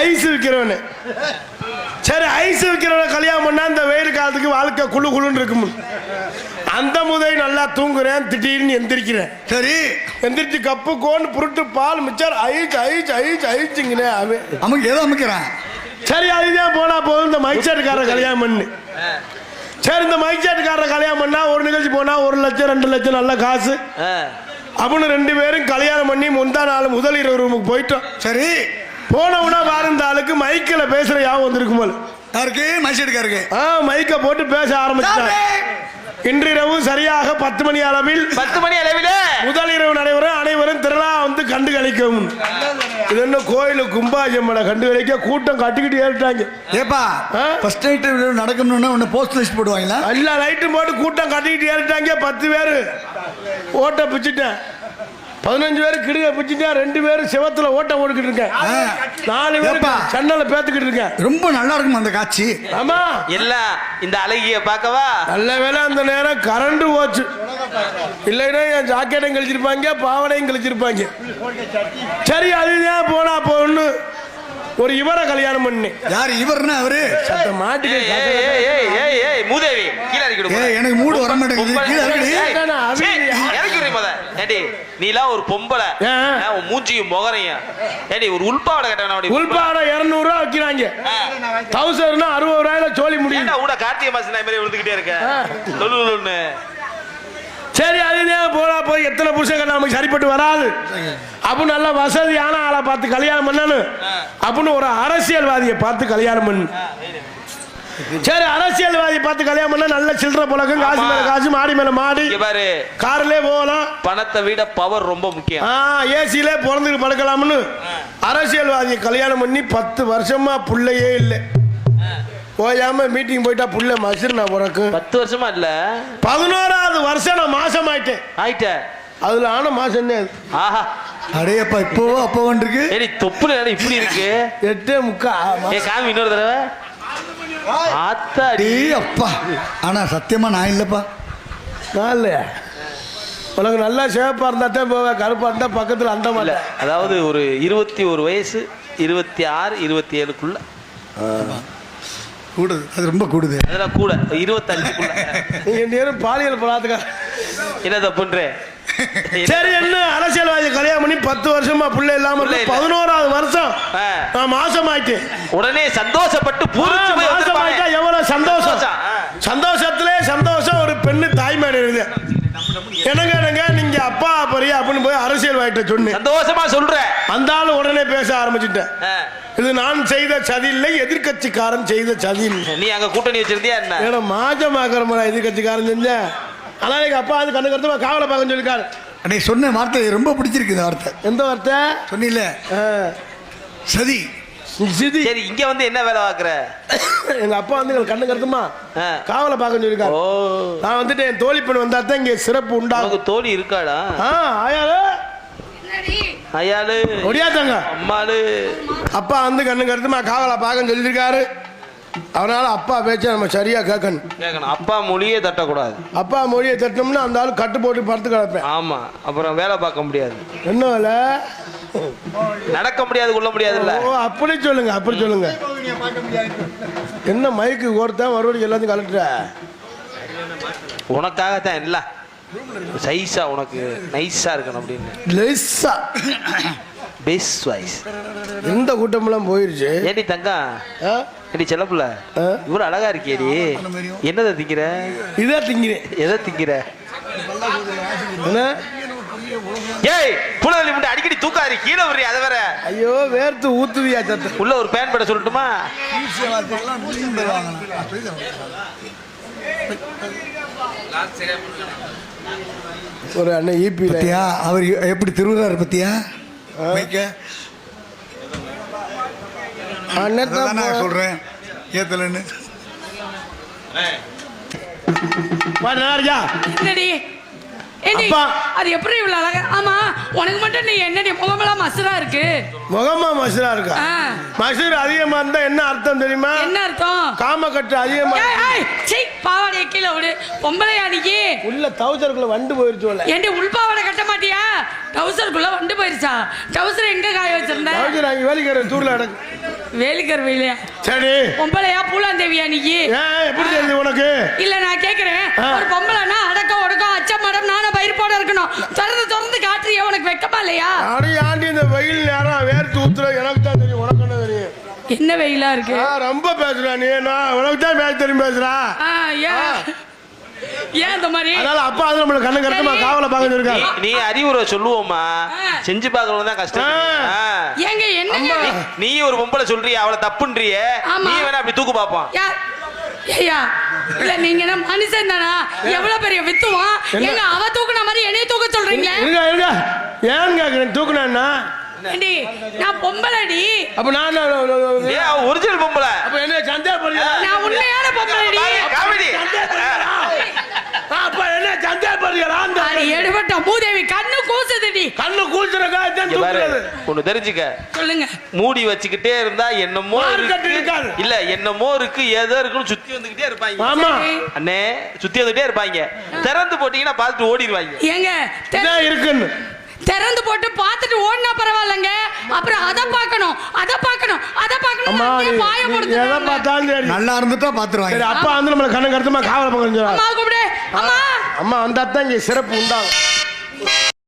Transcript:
Ice விற்கிறவனு சரி ice விற்கிறவனை கல்யாணம் பண்ணா இந்த வெயில் காலத்துக்கு வாழ்க்கை குளு குளுன்னு இருக்கும். அந்த முதை நல்லா தூங்குறேன் திடீர்னு எந்திரிக்கிறேன். சரி. எந்திரிச்சு கப்பு கோன் புருட்டு பால் மிச்சர் ஐஸ் ஐஸ் ஐஸ் ஐஸுங்கண்ணே அவன். அமுக்கு ஏதோ அமுக்கிறான். சரி அதுதான் போனா போதும் இந்த மைக்சேட்டுக்காரர் கல்யாணம் பண்ணு. சரி இந்த மைக்சேட்டுக்காரர் கல்யாணம் பண்ணா ஒரு நிகழ்ச்சி போனா ஒரு லட்சம் ரெண்டு லட்சம் நல்ல காசு. அவனு ரெண்டு பேரும் கல்யாணம் பண்ணி முந்தா நாள் முதல் இரவு ரூமுக்கு போயிட்டோம். சரி. போனவுடனே வாழ்ந்த ஆளுக்கு மைக்கில் பேசுற யாவும் வந்திருக்கும் போல. யாருக்கு? மைசெட்டுக்காருக்கு ஆ மைக்கை போட்டு பேச ஆரம்பிச்சான் இன்று இரவு சரியாக பத்து மணி அளவில் பத்து மணி அளவில? முதல் இரவு நடைபெறும் அனைவரும் திருவிழா வந்து கண்டு கழிக்கவும் இது என்ன கோயிலு? கும்பாஜம்மனை கண்டு கழிக்க கூட்டம் கட்டிக்கிட்டு ஏறிட்டாங்க. ஏப்பா ஆ? ஃபர்ஸ்ட் நைட் நடக்கணும்னா உன்னை போஸ்ட் லிஸ்ட் போடுவாங்களா? எல்லா லைட்டும் போட்டு கூட்டம் கட்டிக்கிட்டு ஏறிட்டாங்க. பத்து பேர். ஓட்ட பிச்சுட்டேன். பதினஞ்சு பேர் கிடுக பிச்சுட்டேன். ரெண்டு பேரும் சிவத்துல ஓட்டம் ஓடிக்கிட்டு இருக்கேன். ஆ. நாலு பேர். சன்னல பேத்துக்கிட்டு இருக்கேன். ரொம்ப நல்லா இருக்கும் அந்த காட்சி? ஆமா. எல்லாம் இந்த அழகிய பார்க்கவா? நல்ல வேளை அந்த நேரம் கரண்ட் போச்சு. இல்லைன்னா என் ஜாக்கெட்டையும் கழிச்சிருப்பாங்க பாவனையும் கழிச்சிருப்பாங்க. சரி அதுதான் போனா போன்னு ஒரு இவரை கல்யாணம் பண்ணி யார் இவர்னா அவரு? மாட்டுக்கு ஏய், ஏய், ஏய், ஏய், ஏய், ஏய், மூதேவி கீழே. எனக்கு மூடு வர மாட்டேங்குது. நீலாம் ஒரு பொம்பளை. ஏன்? மூஞ்சியும் முகரையும். ஏடி ஒரு உள்பாவடை அப்படி உள்பாட இருநூறு ரூபா வைக்கிறாங்க. தௌசண்ட்னா அறுபது ரூபாயில சோழி முடியும். கூட கார்த்திகை மாசம் மாதிரி விழுந்துகிட்டே இருக்க? ஆ. லொல்லு லொல்லுன்னு. சரி அதுதான் போனா போய் எத்தனை புருஷங்க நமக்கு சரிப்பட்டு வராது. அப்ப நல்ல வசதியான ஆளை பார்த்து கல்யாணம் பண்ணணும் அப்படின்னு ஒரு அரசியல்வாதியை பார்த்து கல்யாணம் பண்ணு. சரி அரசியல்வாதியை பார்த்து கல்யாணம் பண்ணா நல்ல சில்லற பழக்கம் காசு. மேல காசு மாடி மேல மாடி. பாரு. கார்லயே போகலாம். பணத்தை விட பவர் ரொம்ப முக்கியம். ஆ ஏசியிலே பிறந்துட்டு படுக்கலாம்னு. அரசியல்வாதியை கல்யாணம் பண்ணி பத்து வருஷமா புள்ளையே இல்லை. போயாம மீட்டிங் போயிட்டா புள்ள மசிறு நான் பிறக்கும் பத்து வருஷமா இல்ல. பதினோராவது வருஷம் நான் மாசம் ஆயிட்டேன். ஆயிட்ட அதுல ஆன மாசம் என்ன? ஆஹா. அடையப்பா இப்போவோ அப்போவான் இருக்கு ஏடி தொப்புல இப்படி இருக்கு? எட்டே முக்கா ஏ காமி இன்னொரு தடவை. ஆத்தாடி. அப்பா ஆனா சத்தியமா நான் இல்லப்பா. நாலு உனக்கு நல்லா சிவப்பா இருந்தா தான் போவேன் கருப்பா இருந்தா பக்கத்துல அந்த மாதிரி. அதாவது ஒரு இருபத்தி ஒரு வயசு இருபத்தி ஆறு இருபத்தி ஏழுக்குள்ள. கூடுது. அது ரொம்ப கூடுது. அதெல்லாம் கூட. இருபத்தஞ்சுக்குள்ள நீங்க நேரம் பாலியல் பலாத்துக்கா என்ன தப்புன்ற சரி என்ன? அரசியல்வாதி கல்யாணம் பண்ணி பத்து வருஷமா புள்ள இல்லாம. பதினோராவது வருஷம். நான் மாசம் ஆயிட்டேன் உடனே சந்தோஷப்பட்டு மாசம். ஆயிட்டா எவ்வளவு சந்தோஷம். சந்தோஷத்திலே சந்தோஷம் ஒரு பெண்ணு தாய்மாரி இருக்குது என்னங்க என்னங்க? நீங்க அப்பா பெரிய அப்படின்னு போய் அரசியல்வாதிட்ட சொன்னேன் சந்தோஷமா சொல்ற. அந்த ஆள் உடனே பேச ஆரம்பிச்சிட்டேன். இது நான் செய்த சதி இல்லை எதிர்க்கட்சிக்காரன் செய்த சதி இல்லை. நீ அங்க கூட்டணி வச்சிருந்தியா என்ன? ஏன்னா மாஜமாக்கிறமா எதிர்க்கட்சிக்காரன் செஞ்சேன் அதான் எங்க அப்பா அது கண்ணு கருத்துமா காவலை பார்க்க சொல்லிருக்காரு நீ சொன்ன வார்த்தை ரொம்ப பிடிச்சிருக்கு இந்த வார்த்தை. எந்த வார்த்தை? சொன்னில சதி. சிதி. சரி இங்க வந்து என்ன வேலை பாக்குற எங்க அப்பா வந்து எங்களுக்கு கண்ணு கருத்துமா? ஆ. காவலை பார்க்க சொல்லிருக்காரு நான் வந்துட்டு என் தோழி பெண் வந்தா தான் இங்க சிறப்பு உண்டாகும். தோழி இருக்காடா ஆ ஆயாரு ஐயாளு ஒடியாத்தாங்க. அம்மாளு. அப்பா வந்து கண்ணு கருத்துமா? காவலை பார்க்க சொல்லியிருக்காரு. அதனால அப்பா பேச்ச நம்ம சரியா கேட்கணும். கேட்கணும். அப்பா மொழியே தட்டக்கூடாது. அப்பா மொழியை தட்டணும்னா அந்த ஆள் கட்டு போட்டு படுத்து கிடப்பேன் ஆமா. அப்புறம் வேலை பார்க்க முடியாது. என்ன வேலை? நடக்க முடியாது கொள்ள முடியாதுல்ல? ஓ அப்படி சொல்லுங்க அப்படி சொல்லுங்க. என்ன மைக்கு ஒருத்தன் மறுபடியும் எல்லாத்தையும் கலட்டுற உனக்காகத்தான் இல்ல. சைஸா உனக்கு நைஸா இருக்கணும் அப்படின்னு. லெஸ்ஸா பெஸ்ட் வாய்ஸ் எந்த கூட்டமெல்லாம் போயிருச்சு? ஏடி தங்கம்? ஆ? ஏடி செல்லப்புல? இவ்வளவு அழகா இருக்கியேடி. என்னதை திங்கிற? இதே திங்கிறேன். எதை திங்கிற? என்ன? ஏய் புலவலி முட்டை அடிக்கடி தூக்காது கீழே விடுறி அதை வேற. ஐயோ வேர்த்து ஊத்துவியா சத்த. உள்ள ஒரு பேன் பட சொல்லட்டுமா? ஒரு அண்ணன் E ஈபி பத்தியா? அவர் எப்படி திருவுறாரு பத்தியா? அதான் நான் சொல்றேன். ஏத்தலன்னு. அப்பா. அது எப்படி இவ்வளவு அழகா ஆமா உனக்கு மட்டும் நீ என்னடி முகமெல்லாம் மசுரா இருக்கு? முகமா மசுரா இருக்கா. மசுர் அதிகமா இருந்தா என்ன அர்த்தம் தெரியுமா? என்ன அர்த்தம்? காமக்கட்டு அதிகமா ஏய், ஏய், சீ, பாவாடைய கீழே விடு. பொம்பளையா நீ? உள்ள தௌசருக்குள்ள வண்டு போயிருச்சு போல ஏண்டி உள்பாவாடை கட்ட மாட்டியா? டவுசருக்குள்ள வண்டு போயிருச்சா? டவுசர் எங்க காய வச்சிருந்த? அதாவது நான் வேலைக்கார தூர்ல அடக்கு வேலிக்கர் வேலையா சரி. பொம்பளையா பூலாந்தேவியா நீ? எப்படி தெரியுது உனக்கு? இல்ல நான் கேக்குறேன். ஒரு பொம்பளைனா அடக்கம் ஒடுக்கம் அச்சம் மடம் நானும் பயிர் போட இருக்கணும். திறந்து திறந்து காட்டுறியா உனக்கு வெக்கமா இல்லையா? அடி ஆண்டி இந்த வெயில் நேரம் வேர்த்து ஊத்துற எனக்கு தான் தெரியும். உனக்கு என்ன தெரியும்? என்ன வெயிலா இருக்கு? ரொம்ப பேசுற நீ. நான் உனக்கு தான் பேச தெரியும் பேசுறா. ஏன் இந்த மாதிரி? அதனால அப்பா வந்து நம்மள கண்ணு கருத்துமா சரி. காவல பார்க்க சொல்லிருக்காரு நீ அறிவுரை சொல்லுவோமா. செஞ்சு பார்க்கறது தான் கஷ்டம். ஆ. ஆ. ஏங்க என்னங்க? நீ ஒரு பொம்பளை சொல்றிய அவளை தப்புன்றிய. ஆமா. நீ வேணா அப்படி தூக்கு பாப்பான் யா ஐயா இல்ல நீங்க என்ன மனுஷன் தானா? எவ்வளவு பெரிய வித்துவான்? என்ன? எங்க அவ தூக்குன மாதிரி என்னைய தூக்க சொல்றீங்க? இருங்க இருங்க ஏன் கேக்குறேன் தூக்குனா நான் பொம்பளடி. அப்ப நான் நான் ஏ அவ ஒரிஜினல் பொம்பளை. அப்ப என்ன நான் உண்மையான பொம்பளடி காமெடி அப்ப என்ன சந்தேகப்படுறீங்களா அந்த அடி எடுபட்ட மூதேவி கண்ணு கூசுதுடி கண்ணு கூச்சுறக்கா இதான் தூக்குறது. தெரிஞ்சுக்க. சொல்லுங்க. மூடி வச்சுக்கிட்டே இருந்தா என்னமோ இருக்காது. இல்ல என்னமோ இருக்கு ஏதோ இருக்குன்னு சுத்தி வந்துகிட்டே இருப்பாங்க. ஆமா. அண்ணே சுத்தி வந்துகிட்டே இருப்பாங்க. திறந்து போட்டீங்கன்னா பார்த்துட்டு ஓடிடுவாங்க. ஏங்க இருக்குன்னு. திறந்து போட்டு பார்த்துட்டு ஓடினா பரவாயில்லைங்க அப்புறம் அதை பார்க்கணும் அதை பார்க்கணும் அதை அம்மா பார்க்கணும் நீ பாய நீ எதை போடுது பார்த்தாலும் சரி. நல்லா இருந்துட்டா சரி பாத்துருவாங்க அப்பா வந்து நம்மள கண்ணு கருத்துமா காவல பார்க்க சொல்லுவாரு அம்மா கூப்பிடு. அம்மா. அம்மா வந்தா தான் இங்க சிறப்பு உண்டாகும்.